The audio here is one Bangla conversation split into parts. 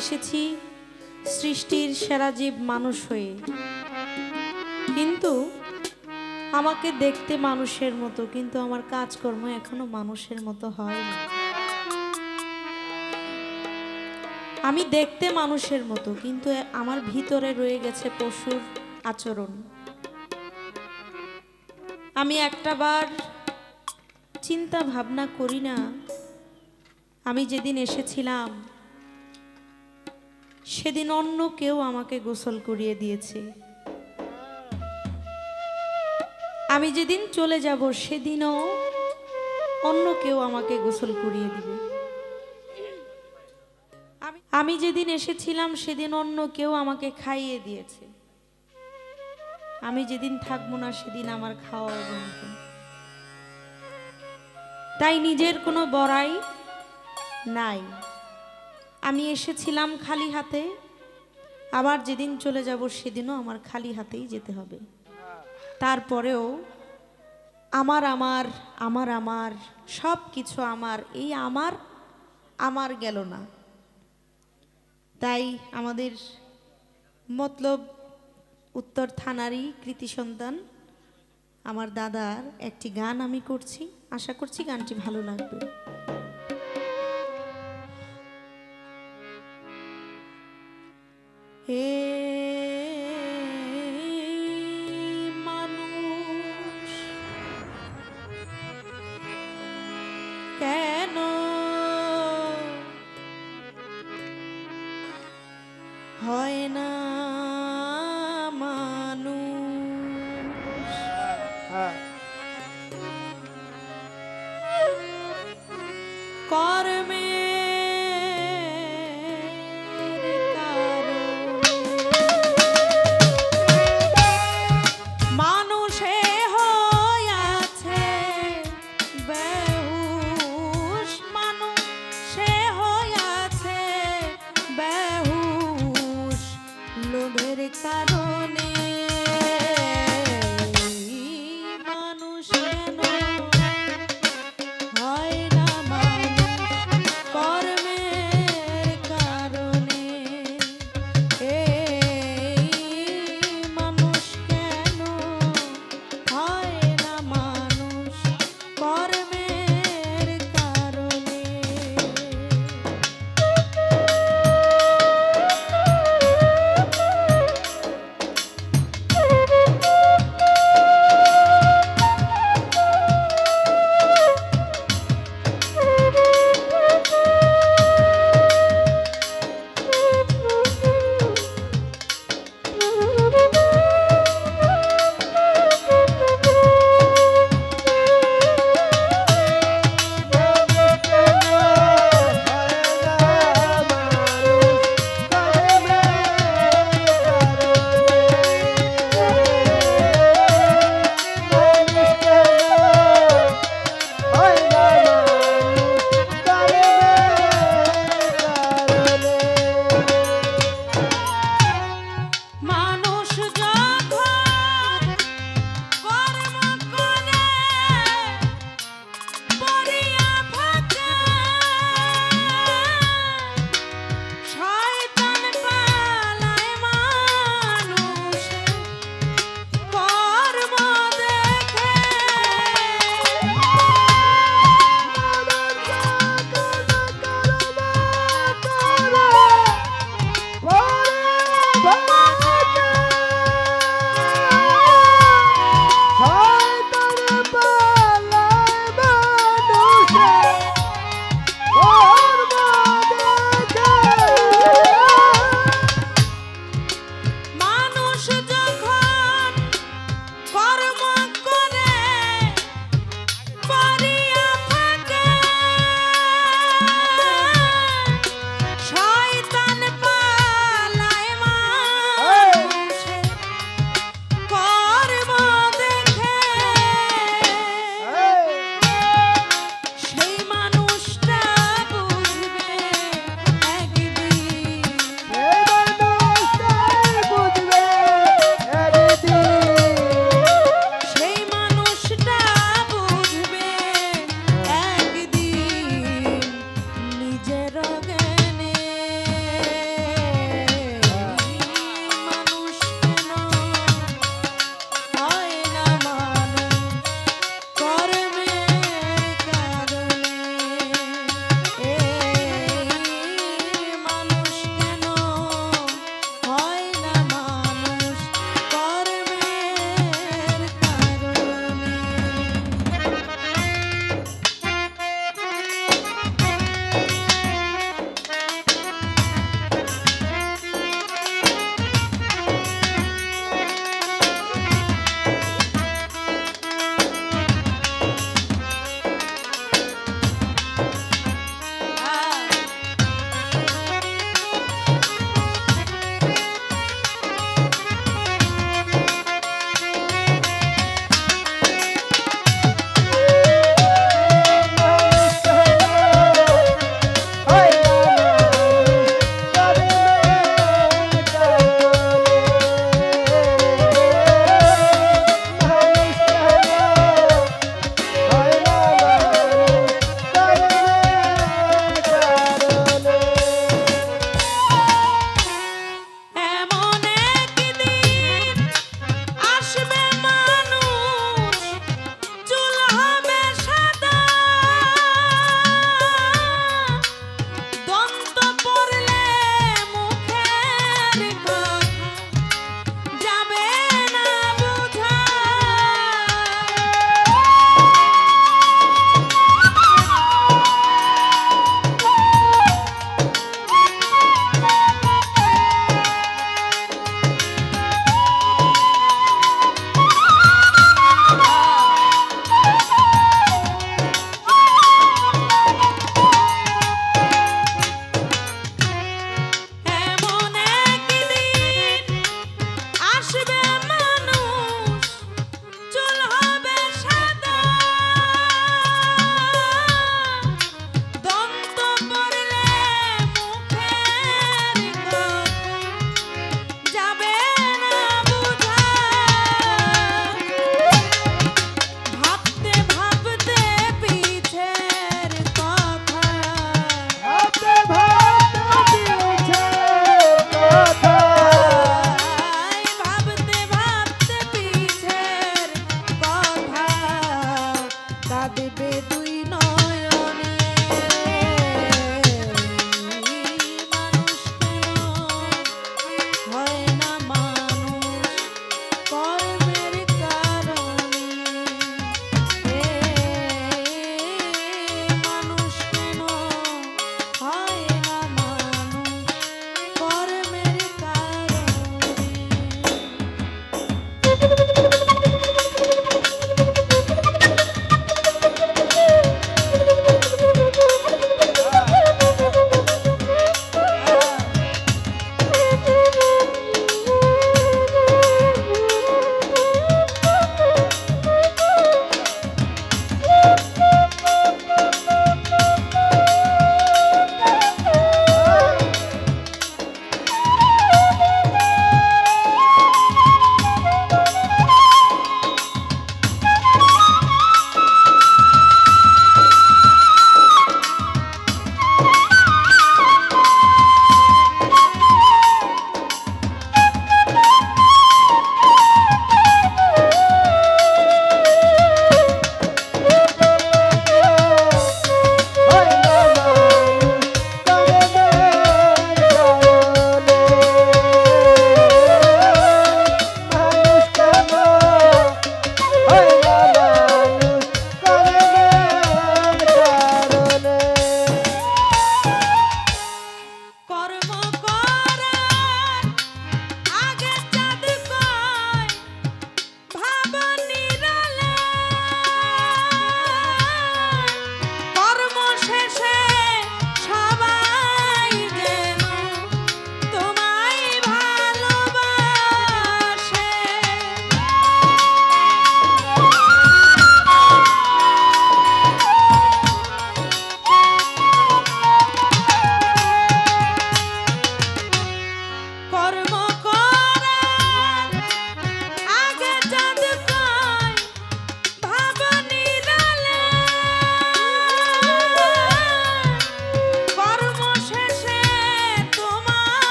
এসেছি সৃষ্টির সেরা জীব মানুষ হয়ে। কিন্তু আমাকে দেখতে মানুষের মতো, কিন্তু আমার কাজকর্ম এখনও মানুষের মতো হয় না। আমি দেখতে মানুষের মতো, কিন্তু আমার ভিতরে রয়ে গেছে পশুর আচরণ। আমি একটা বার চিন্তা ভাবনা করি না, আমি যেদিন এসেছিলাম সেদিন অন্য কেউ আমাকে গোসল করিয়ে দিয়েছে। আমি যেদিন চলে যাব, সেদিনও অন্য কেউ আমাকে গোসল করিয়ে দিবে। আমি যেদিন এসেছিলাম, সেদিন অন্য কেউ আমাকে খাইয়ে দিয়েছে। আমি যেদিন থাকব না, সেদিন আমার খাওয়া বন্ধ তাই নিজের কোনো বড়াই নাই। আমি এসেছিলাম খালি হাতে, আবার যেদিন চলে যাব সেদিনও আমার খালি হাতেই যেতে হবে। তারপরেও আমার আমার আমার আমার, সব কিছু আমার, এই আমার আমার গেল না। তাই আমাদের মতলব উত্তর থানারই কৃতি সন্তান, আমার দাদার একটি গান আমি করছি। আশা করছি গানটি ভালো লাগবে। হয় না। কারণে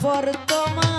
বর্তমান